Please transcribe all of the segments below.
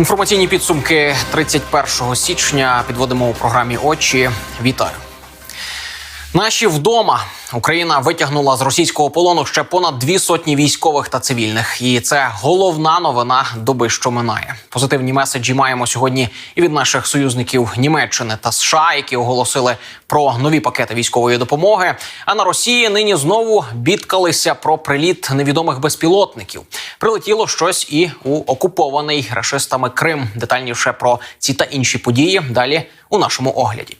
Інформаційні підсумки 31 січня підводимо у програмі Очі. Вітаю. Наші вдома Україна витягнула з російського полону ще понад дві сотні військових та цивільних, і це головна новина доби, що минає. Позитивні меседжі маємо сьогодні і від наших союзників Німеччини та США, які оголосили про нові пакети військової допомоги. А на Росії нині знову бідкалися про приліт невідомих безпілотників. Прилетіло щось і у окупований рашистами Крим. Детальніше про ці та інші події далі у нашому огляді.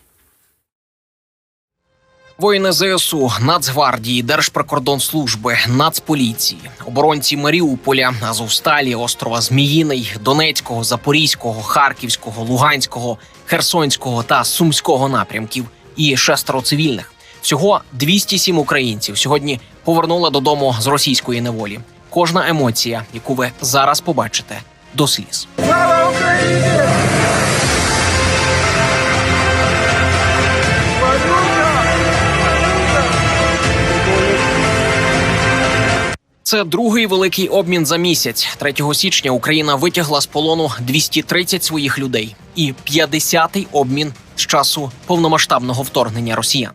Воїни ЗСУ, Нацгвардії, Держприкордонслужби, Нацполіції, оборонці Маріуполя, Азовсталі, острова Зміїний, Донецького, Запорізького, Харківського, Луганського, Херсонського та Сумського напрямків і шестеро цивільних. Всього 207 українців сьогодні повернули додому з російської неволі. Кожна емоція, яку ви зараз побачите, до сліз. Це другий великий обмін за місяць. 3 січня Україна витягла з полону 230 своїх людей, і 50-й обмін з часу повномасштабного вторгнення росіян.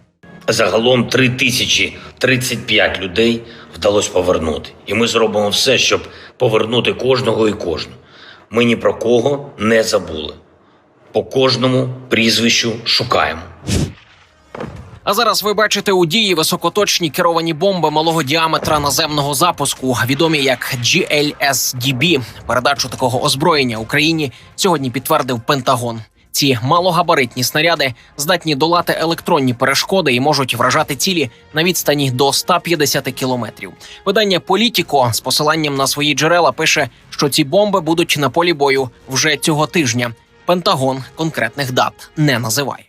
Загалом 3035 людей вдалося повернути. І ми зробимо все, щоб повернути кожного і кожну. Ми ні про кого не забули. По кожному прізвищу шукаємо. А зараз ви бачите у дії високоточні керовані бомби малого діаметра наземного запуску, відомі як GLSDB. Передачу такого озброєння Україні сьогодні підтвердив Пентагон. Ці малогабаритні снаряди здатні долати електронні перешкоди і можуть вражати цілі на відстані до 150 кілометрів. Видання Політіко з посиланням на свої джерела пише, що ці бомби будуть на полі бою вже цього тижня. Пентагон конкретних дат не називає.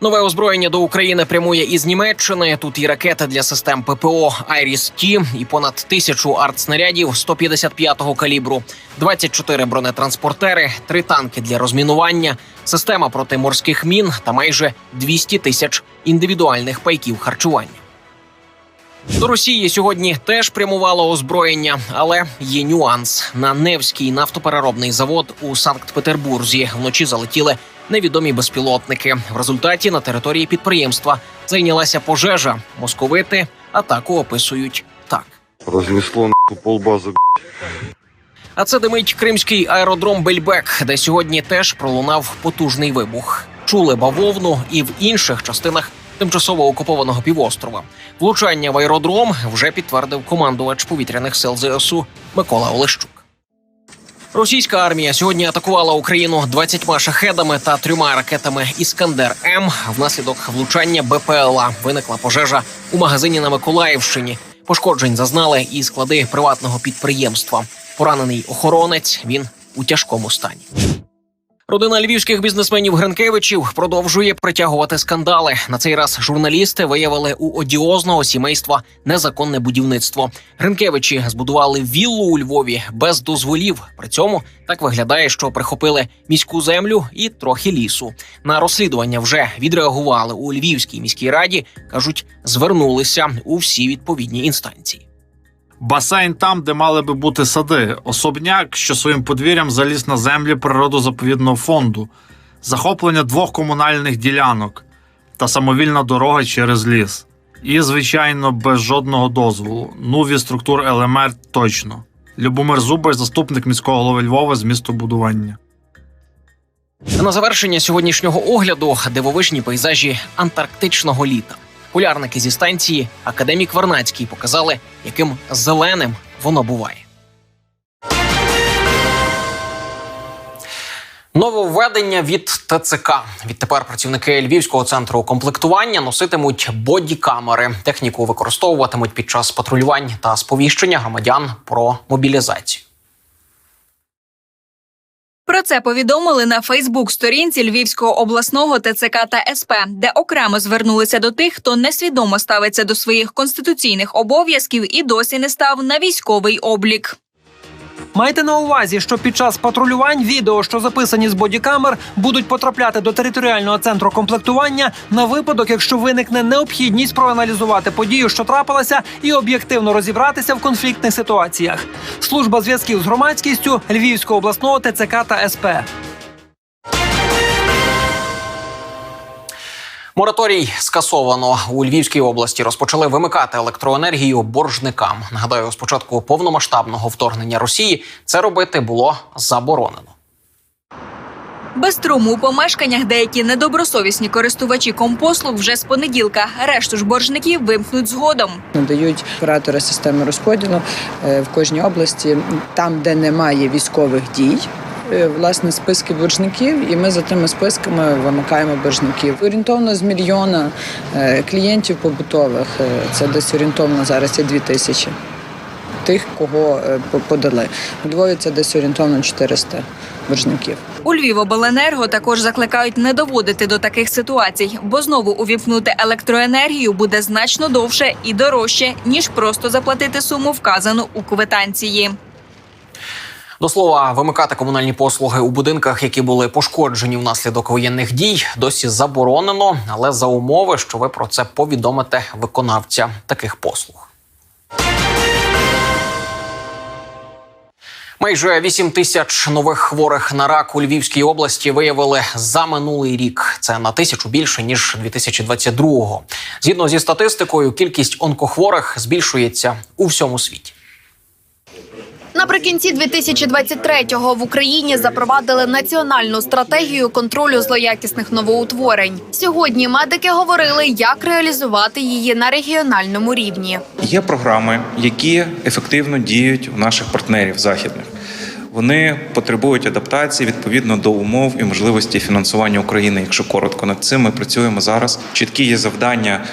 Нове озброєння до України прямує із Німеччини. Тут і ракети для систем ППО Айріс Ті, і понад тисячу артснарядів 155-го калібру, 24 бронетранспортери, три танки для розмінування, система проти морських мін та майже 200 тисяч індивідуальних пайків харчування. До Росії сьогодні теж прямувало озброєння, але є нюанс. На Невський нафтопереробний завод у Санкт-Петербурзі вночі залетіли невідомі безпілотники. В результаті на території підприємства зайнялася пожежа. Московити атаку описують так. Разнесло нахуй полбазы. А це димить кримський аеродром Бельбек, де сьогодні теж пролунав потужний вибух. Чули бавовну і в інших частинах тимчасово окупованого півострова. Влучання в аеродром вже підтвердив командувач повітряних сил ЗСУ Микола Олещук. Російська армія сьогодні атакувала Україну 20 шахедами та трьома ракетами Іскандер М. Внаслідок влучання БПЛА виникла пожежа у магазині на Миколаївщині. Пошкоджень зазнали і склади приватного підприємства. Поранений охоронець. Він у тяжкому стані. Родина львівських бізнесменів Гринкевичів продовжує притягувати скандали. На цей раз журналісти виявили у одіозного сімейства незаконне будівництво. Гринкевичі збудували віллу у Львові без дозволів. При цьому так виглядає, що прихопили міську землю і трохи лісу. На розслідування вже відреагували у Львівській міській раді. кажуть, звернулися у всі відповідні інстанції. Басейн там, де мали би бути сади, особняк, що своїм подвір'ям заліз на землі природозаповідного фонду, захоплення двох комунальних ділянок та самовільна дорога через ліс. І, звичайно, без жодного дозволу. Ну, від структур ЛМР точно. Любомир Зубар, заступник міського голови Львова з містобудування. На завершення сьогоднішнього огляду дивовижні пейзажі антарктичного літа. Полярники зі станції Академік Варнацький показали, яким зеленим воно буває. Нововведення від ТЦК. Відтепер працівники Львівського центру комплектування носитимуть бодікамери. Техніку використовуватимуть під час патрулювань та сповіщення громадян про мобілізацію. Про це повідомили на Фейсбук-сторінці Львівського обласного ТЦК та СП, де окремо звернулися до тих, хто несвідомо ставиться до своїх конституційних обов'язків і досі не став на військовий облік. Майте на увазі, що під час патрулювань відео, що записані з бодікамер, будуть потрапляти до територіального центру комплектування на випадок, якщо виникне необхідність проаналізувати подію, що трапилася, і об'єктивно розібратися в конфліктних ситуаціях. Служба зв'язків з громадськістю Львівського обласного ТЦК та СП. Мораторій скасовано у Львівській області. Розпочали вимикати електроенергію боржникам. Нагадаю, з початку повномасштабного вторгнення Росії це робити було заборонено. Без струму у помешканнях деякі недобросовісні користувачі компослуг вже з понеділка. Решту ж боржників вимкнуть згодом. надають оператори системи розподілу е, в кожній області, там, де немає військових дій. Е, Власне, списки боржників, і ми за тими списками вимикаємо боржників. Орієнтовно з мільйона е, клієнтів побутових. е, Це десь орієнтовно зараз є дві тисячі тих, кого подали. У це десь орієнтовно 400 боржників. У Львівобленерго також закликають не доводити до таких ситуацій, бо знову увімкнути електроенергію буде значно довше і дорожче, ніж просто заплатити суму, вказану у квитанції. До слова, вимикати комунальні послуги у будинках, які були пошкоджені внаслідок воєнних дій, досі заборонено, але за умови, що ви про це повідомите виконавця таких послуг. Майже 8 тисяч нових хворих на рак у Львівській області виявили за минулий рік. Це на тисячу більше ніж 2022-го. Згідно зі статистикою, кількість онкохворих збільшується у всьому світі. Наприкінці 2023-го в Україні запровадили національну стратегію контролю злоякісних новоутворень. Сьогодні медики говорили, як реалізувати її на регіональному рівні. Є програми, які ефективно діють у наших партнерів західних. Вони потребують адаптації відповідно до умов і можливості фінансування України. Якщо коротко над цим ми працюємо зараз. Чіткі є завдання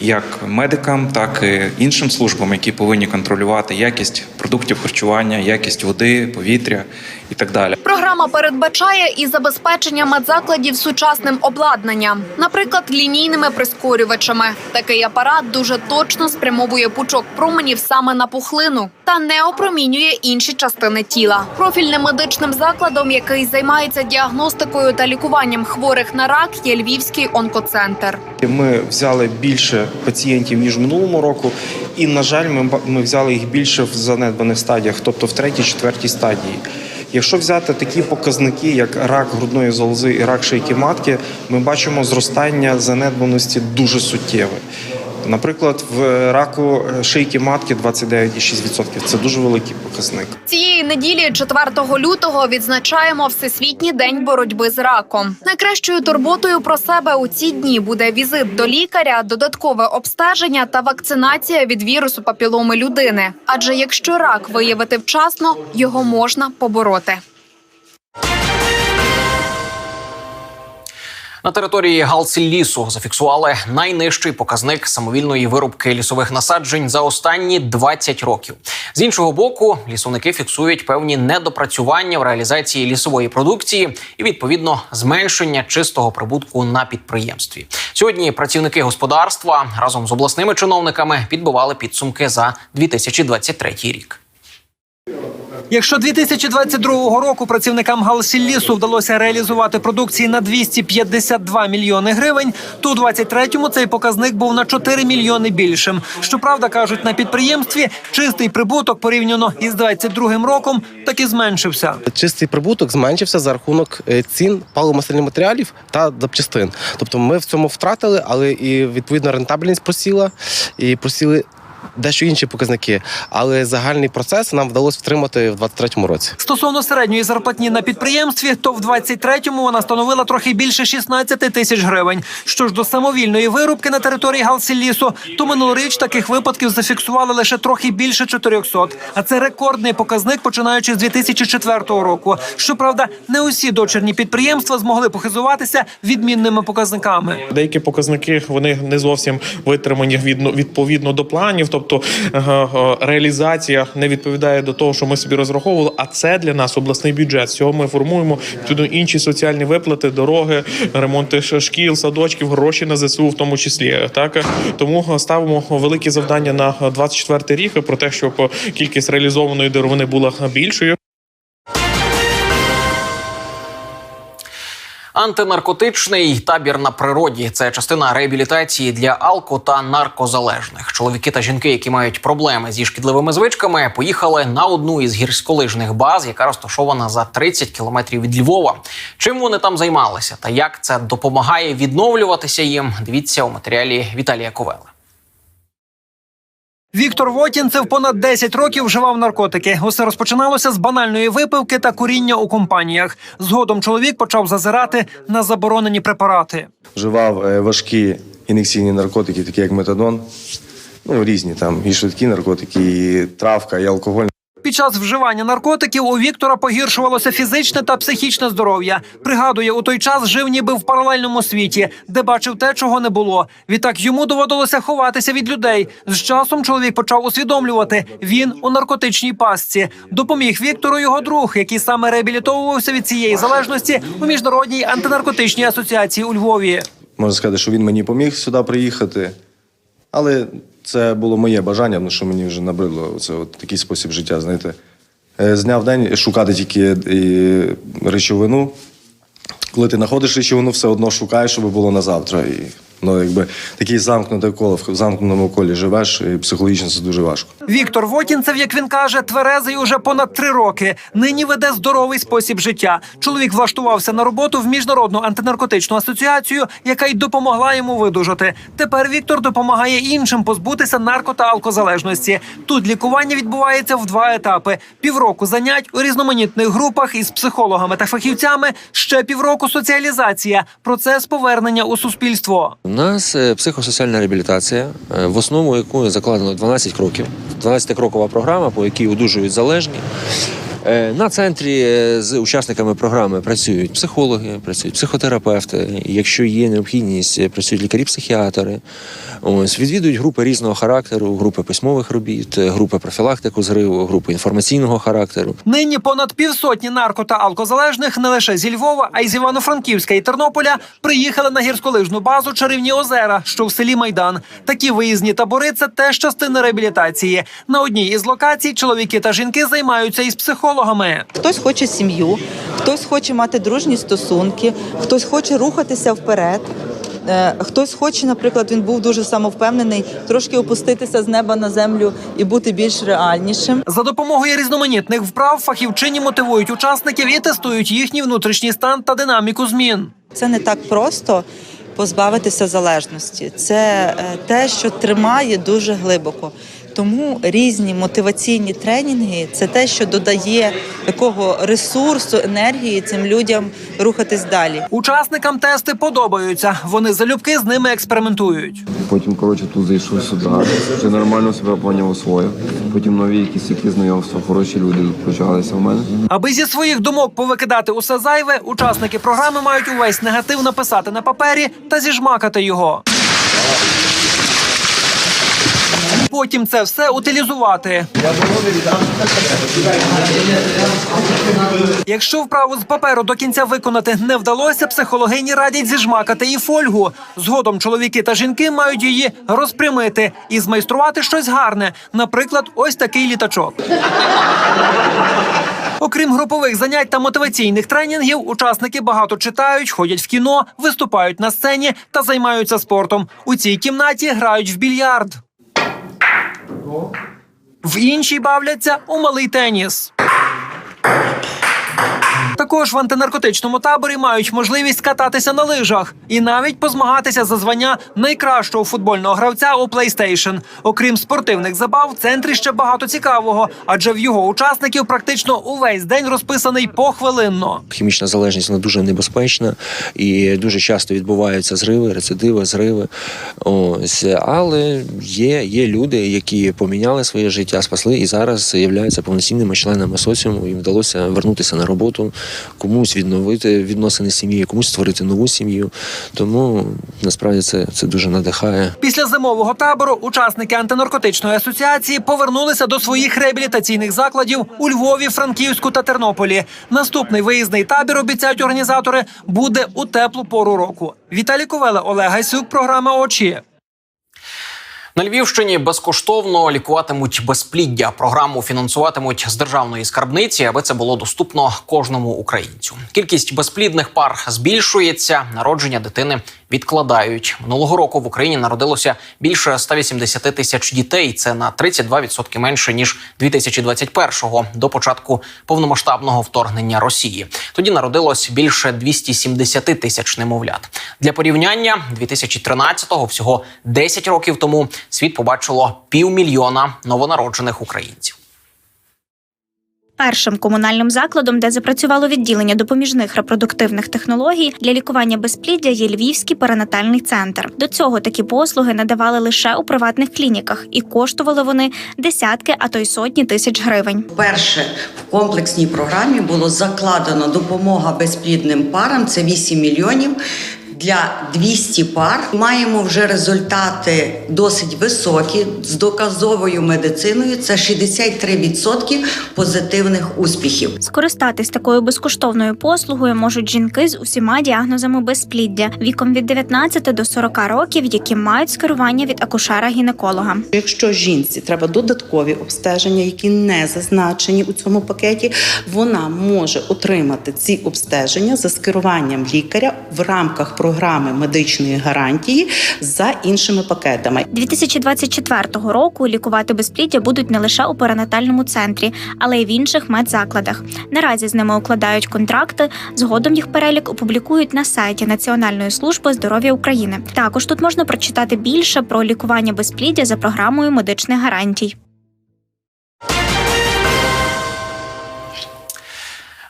як медикам, так і іншим службам, які повинні контролювати якість продуктів харчування, якість води, повітря і так далі. Програма передбачає і забезпечення медзакладів сучасним обладнанням, наприклад, лінійними прискорювачами. Такий апарат дуже точно спрямовує пучок променів саме на пухлину та не опромінює інші частини тіла. Профільним медичним закладом, який займається діагностикою та лікуванням хворих на рак, є Львівський онкоцентр. Ми взяли більше пацієнтів ніж минулому року, і на жаль, ми, ми взяли їх більше в занедбаних стадіях, тобто в третій, четвертій стадії. Якщо взяти такі показники, як рак грудної залози і рак шийки матки, ми бачимо зростання занедбаності дуже суттєве. Наприклад, в раку шийки матки 29,6%. Це дуже великий показник. Цієї неділі, 4 лютого, відзначаємо Всесвітній день боротьби з раком. Найкращою турботою про себе у ці дні буде візит до лікаря, додаткове обстеження та вакцинація від вірусу папіломи людини. Адже якщо рак виявити вчасно, його можна побороти. На території Галсіллісу зафіксували найнижчий показник самовільної вирубки лісових насаджень за останні 20 років. З іншого боку, лісовники фіксують певні недопрацювання в реалізації лісової продукції і відповідно зменшення чистого прибутку на підприємстві. Сьогодні працівники господарства разом з обласними чиновниками підбивали підсумки за 2023 рік. Якщо 2022 року працівникам Галсіллісу вдалося реалізувати продукції на 252 мільйони гривень, то у 23-му цей показник був на 4 мільйони більшим. Щоправда, кажуть, на підприємстві чистий прибуток порівняно із 22-м роком таки зменшився. Чистий прибуток зменшився за рахунок е, цін паливо-мастильних матеріалів та запчастин. Тобто ми в цьому втратили, але і відповідно рентабельність просіла, і просіли дещо інші показники. Але загальний процес нам вдалося втримати в 23-му році. Стосовно середньої зарплатні на підприємстві, то в 23-му вона становила трохи більше 16 тисяч гривень. Що ж до самовільної вирубки на території Галсіллісу, то минулоріч таких випадків зафіксували лише трохи більше 400. А це рекордний показник, починаючи з 2004 року. Щоправда, не усі дочірні підприємства змогли похизуватися відмінними показниками. Деякі показники вони не зовсім витримані відно- відповідно до планів, тобто е, е, реалізація не відповідає до того, що ми собі розраховували. А це для нас обласний бюджет. З цього ми формуємо туди інші соціальні виплати, дороги, ремонти шкіл, садочків, гроші на ЗСУ, в тому числі. Так тому ставимо великі завдання на 24 рік про те, щоб кількість реалізованої деревини була більшою. Антинаркотичний табір на природі це частина реабілітації для алко та наркозалежних. Чоловіки та жінки, які мають проблеми зі шкідливими звичками, поїхали на одну із гірськолижних баз, яка розташована за 30 кілометрів від Львова. Чим вони там займалися та як це допомагає відновлюватися їм? Дивіться у матеріалі Віталія Ковела. Віктор Вотінцев понад 10 років вживав наркотики. Усе розпочиналося з банальної випивки та куріння у компаніях. Згодом чоловік почав зазирати на заборонені препарати. Вживав е, важкі ін'єкційні наркотики, такі як метадон. Ну, різні там і швидкі наркотики, і травка, і алкоголь. Під час вживання наркотиків у Віктора погіршувалося фізичне та психічне здоров'я. Пригадує, у той час жив ніби в паралельному світі, де бачив те, чого не було. Відтак йому доводилося ховатися від людей. З часом чоловік почав усвідомлювати, він у наркотичній пастці. Допоміг Віктору його друг, який саме реабілітовувався від цієї залежності у міжнародній антинаркотичній асоціації у Львові. Можна сказати, що він мені поміг сюди приїхати. Але це було моє бажання, тому що мені вже набридло це от такий спосіб життя, знаєте. Е, З дня в день шукати тільки і, речовину. Коли ти знаходиш речовину, все одно шукаєш, щоб було на завтра. І, ну, якби такий замкнутий коло, в замкненому колі живеш, і психологічно це дуже важко. Віктор Вотінцев, як він каже, тверезий уже понад три роки. Нині веде здоровий спосіб життя. Чоловік влаштувався на роботу в міжнародну антинаркотичну асоціацію, яка й допомогла йому видужати. Тепер Віктор допомагає іншим позбутися нарко та алкозалежності. Тут лікування відбувається в два етапи: півроку занять у різноманітних групах із психологами та фахівцями. Ще півроку соціалізація, процес повернення у суспільство. У нас е, психосоціальна реабілітація, е, в основу якої закладено 12 кроків. 12-крокова програма, по якій одужують залежні. Е, На центрі е, з учасниками програми працюють психологи, працюють психотерапевти. Якщо є необхідність, е, працюють лікарі-психіатри. Ось відвідують групи різного характеру, групи письмових робіт, групи профілактику зриву, групи інформаційного характеру. Нині понад півсотні нарко та алкозалежних не лише зі Львова, а й з Івано-Франківська і Тернополя приїхали на гірськолижну базу Чарівні озера, що в селі Майдан. Такі виїзні табори це теж частина реабілітації. На одній із локацій чоловіки та жінки займаються із психологами. Хтось хоче сім'ю, хтось хоче мати дружні стосунки, хтось хоче рухатися вперед. е, Хтось хоче, наприклад, він був дуже самовпевнений, трошки опуститися з неба на землю і бути більш реальнішим. За допомогою різноманітних вправ фахівчині мотивують учасників і тестують їхній внутрішній стан та динаміку змін. Це не так просто позбавитися залежності. Це е, те, що тримає дуже глибоко. Тому різні мотиваційні тренінги це те, що додає такого ресурсу, енергії цим людям рухатись далі. Учасникам тести подобаються. Вони залюбки з ними експериментують. Потім, коротше, тут зайшов сюди, вже нормально себе поняв освоїв. Потім нові якісь які знайомства, хороші люди почалися в мене. Аби зі своїх думок повикидати усе зайве, учасники програми мають увесь негатив написати на папері та зіжмакати його. Потім це все утилізувати. Якщо вправу з паперу до кінця виконати не вдалося, психологині радять зіжмакати і фольгу. Згодом чоловіки та жінки мають її розпрямити і змайструвати щось гарне, наприклад, ось такий літачок. Окрім групових занять та мотиваційних тренінгів, учасники багато читають, ходять в кіно, виступають на сцені та займаються спортом. У цій кімнаті грають в більярд. В іншій бавляться у малий теніс. Також в антинаркотичному таборі мають можливість кататися на лижах і навіть позмагатися за звання найкращого футбольного гравця у PlayStation. Окрім спортивних забав, в центрі ще багато цікавого, адже в його учасників практично увесь день розписаний похвилинно. Хімічна залежність вона дуже небезпечна і дуже часто відбуваються зриви, рецидиви, зриви. Ось але є, є люди, які поміняли своє життя, спасли і зараз являються повноцінними членами соціуму. Їм вдалося вернутися на роботу, комусь відновити відносини з сім'єю, комусь створити нову сім'ю. Тому насправді це, це дуже надихає. Після зимового табору учасники антинаркотичної асоціації повернулися до своїх реабілітаційних закладів у Львові, Франківську та Тернополі. Наступний виїзний табір обіцяють організатори буде у теплу пору року. Віталій Ковеле, Олег Гайсюк, програма Очі. На Львівщині безкоштовно лікуватимуть безпліддя. Програму фінансуватимуть з державної скарбниці, аби це було доступно кожному українцю. Кількість безплідних пар збільшується. Народження дитини відкладають. Минулого року в Україні народилося більше 180 тисяч дітей. Це на 32% менше ніж 2021-го, до початку повномасштабного вторгнення Росії. Тоді народилось більше 270 тисяч немовлят. Для порівняння 2013-го, всього 10 років тому, світ побачило півмільйона новонароджених українців. Першим комунальним закладом, де запрацювало відділення допоміжних репродуктивних технологій для лікування безпліддя, є Львівський перинатальний центр. До цього такі послуги надавали лише у приватних клініках, і коштували вони десятки, а то й сотні тисяч гривень. Перше в комплексній програмі було закладено допомога безплідним парам. Це 8 мільйонів. Для 200 пар маємо вже результати досить високі з доказовою медициною. Це 63% позитивних успіхів. Скористатись такою безкоштовною послугою можуть жінки з усіма діагнозами безпліддя віком від 19 до 40 років, які мають скерування від акушера-гінеколога. Якщо жінці треба додаткові обстеження, які не зазначені у цьому пакеті, вона може отримати ці обстеження за скеруванням лікаря в рамках програми медичної гарантії за іншими пакетами. 2024 року лікувати безпліддя будуть не лише у перинатальному центрі, але й в інших медзакладах. Наразі з ними укладають контракти. Згодом їх перелік опублікують на сайті Національної служби здоров'я України. Також тут можна прочитати більше про лікування безпліддя за програмою медичних гарантій.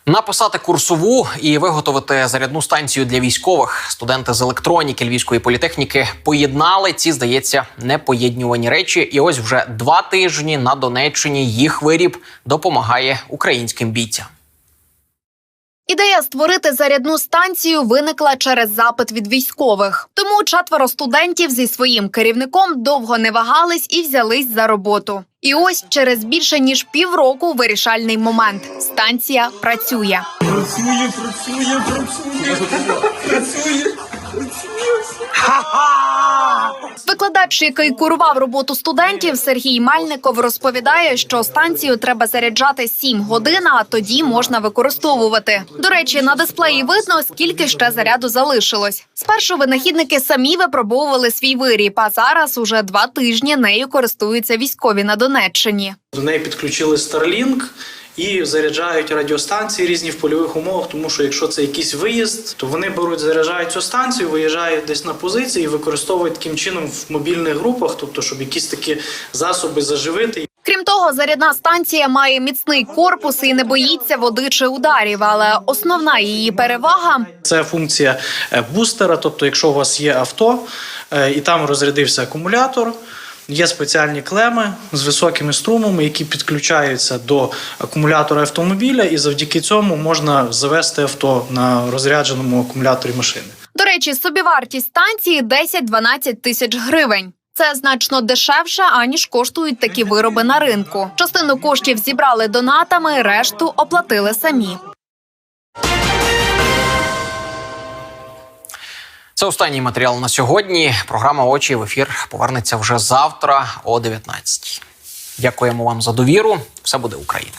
Написати курсову і виготовити зарядну станцію для військових. Студенти з електроніки Львівської політехніки поєднали ці, здається, непоєднювані речі. І ось вже два тижні на Донеччині їх виріб допомагає українським бійцям. Ідея створити зарядну станцію виникла через запит від військових. Тому четверо студентів зі своїм керівником довго не вагались і взялись за роботу. І ось через більше ніж півроку вирішальний момент. Станція працює. Працює, працює, працює, працює, Викладач, який курував роботу студентів, Сергій Мальников розповідає, що станцію треба заряджати 7 годин, а тоді можна використовувати. До речі, на дисплеї видно, скільки ще заряду залишилось. Спершу винахідники самі випробовували свій виріб, а зараз уже два тижні нею користуються військові на Донеччині. До неї підключили Starlink і заряджають радіостанції різні в польових умовах, тому що якщо це якийсь виїзд, то вони беруть, заряджають цю станцію, виїжджають десь на позиції і використовують таким чином в мобільних групах, тобто щоб якісь такі засоби заживити. Крім того, зарядна станція має міцний корпус і не боїться води чи ударів. Але основна її перевага Це функція е, бустера. Тобто, якщо у вас є авто е, і там розрядився акумулятор. Є спеціальні клеми з високими струмами, які підключаються до акумулятора автомобіля, і завдяки цьому можна завести авто на розрядженому акумуляторі машини. До речі, собівартість станції 10-12 тисяч гривень. Це значно дешевше, аніж коштують такі вироби на ринку. Частину коштів зібрали донатами, решту оплатили самі. Це останній матеріал на сьогодні. Програма очі в ефір повернеться вже завтра о 19 Дякуємо вам за довіру. Все буде Україна.